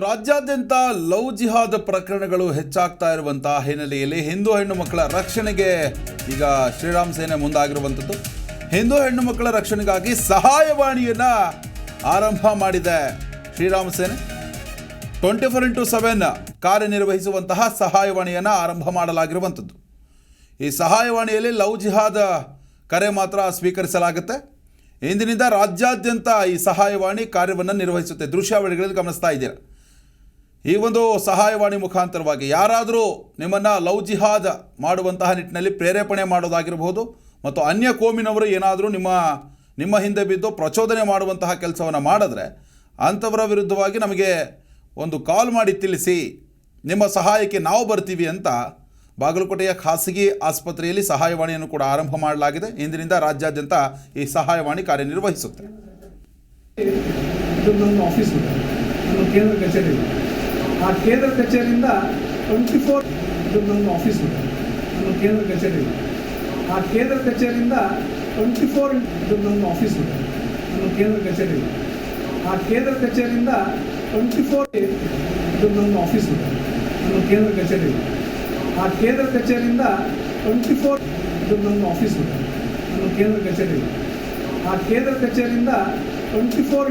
ರಾಜ್ಯಾದ್ಯಂತ ಲವ್ ಜಿಹಾದ್ ಪ್ರಕರಣಗಳು ಹೆಚ್ಚಾಗ್ತಾ ಇರುವಂತಹ ಹಿನ್ನೆಲೆಯಲ್ಲಿ ಹಿಂದೂ ಹೆಣ್ಣು ಮಕ್ಕಳ ರಕ್ಷಣೆಗೆ ಈಗ ಶ್ರೀರಾಮ್ ಸೇನೆ ಮುಂದಾಗಿರುವಂಥದ್ದು. ಹಿಂದೂ ಹೆಣ್ಣು ಮಕ್ಕಳ ರಕ್ಷಣೆಗಾಗಿ ಸಹಾಯವಾಣಿಯನ್ನ ಆರಂಭ ಮಾಡಿದೆ Sriram Sene. Twenty four into seven ಕಾರ್ಯನಿರ್ವಹಿಸುವಂತಹ ಸಹಾಯವಾಣಿಯನ್ನು ಆರಂಭ ಮಾಡಲಾಗಿರುವಂಥದ್ದು. ಈ ಸಹಾಯವಾಣಿಯಲ್ಲಿ ಲವ್ ಜಿಹಾದ್ ಕರೆ ಮಾತ್ರ ಸ್ವೀಕರಿಸಲಾಗುತ್ತೆ. ಇಂದಿನಿಂದ ರಾಜ್ಯಾದ್ಯಂತ ಈ ಸಹಾಯವಾಣಿ ಕಾರ್ಯವನ್ನು ನಿರ್ವಹಿಸುತ್ತೆ. ದೃಶ್ಯಾವಳಿಗಳಲ್ಲಿ ಗಮನಿಸ್ತಾ ಇದ್ದೀರಾ? ಈ ಒಂದು ಸಹಾಯವಾಣಿ ಮುಖಾಂತರವಾಗಿ ಯಾರಾದರೂ ನಿಮ್ಮನ್ನು ಲವ್ ಜಿಹಾದ್ ಮಾಡುವಂತಹ ನಿಟ್ಟಿನಲ್ಲಿ ಪ್ರೇರೇಪಣೆ ಮಾಡೋದಾಗಿರ್ಬೋದು ಮತ್ತು ಅನ್ಯ ಕೋಮಿನವರು ಏನಾದರೂ ನಿಮ್ಮ ನಿಮ್ಮ ಹಿಂದೆ ಬಿದ್ದು ಪ್ರಚೋದನೆ ಮಾಡುವಂತಹ ಕೆಲಸವನ್ನು ಮಾಡಿದ್ರೆ ಅಂಥವರ ವಿರುದ್ಧವಾಗಿ ನಮಗೆ ಒಂದು ಕಾಲ್ ಮಾಡಿ ತಿಳಿಸಿ, ನಿಮ್ಮ ಸಹಾಯಕ್ಕೆ ನಾವು ಬರ್ತೀವಿ ಅಂತ ಬಾಗಲಕೋಟೆಯ ಖಾಸಗಿ ಆಸ್ಪತ್ರೆಯಲ್ಲಿ ಸಹಾಯವಾಣಿಯನ್ನು ಕೂಡ ಆರಂಭ ಮಾಡಲಾಗಿದೆ. ಇಂದಿನಿಂದ ರಾಜ್ಯಾದ್ಯಂತ ಈ ಸಹಾಯವಾಣಿ ಕಾರ್ಯನಿರ್ವಹಿಸುತ್ತೆ. ಆ ಕೇಂದ್ರ ಕಚೇರಿಯಿಂದ ಟ್ವೆಂಟಿ ಫೋರ್ ಇದು ನನ್ನ ಆಫೀಸ್ ಇದೆ. ನನ್ನ ಕೇಂದ್ರ ಕಚೇರಿ ಆ ಕೇಂದ್ರ ಕಚೇರಿಯಿಂದ ಟ್ವೆಂಟಿ ಫೋರ್ ಇದು ನನ್ನ ಆಫೀಸ್ ಇದೆ. ನನ್ನ ಕೇಂದ್ರ ಕಚೇರಿ ಆ ಕೇಂದ್ರ ಕಚೇರಿಯಿಂದ ಟ್ವೆಂಟಿ ಫೋರ್ ಇದು ನನ್ನ ಆಫೀಸ್ ಇದೆ. ನನ್ನ ಕೇಂದ್ರ ಕಚೇರಿ ಆ ಕೇಂದ್ರ ಕಚೇರಿಯಿಂದ ಟ್ವೆಂಟಿ ಫೋರ್ ಇದು ನನ್ನ ಆಫೀಸ್ ಇದೆ. ನನ್ನ ಕೇಂದ್ರ ಕಚೇರಿ ಆ ಕೇಂದ್ರ ಕಚೇರಿಯಿಂದ twenty four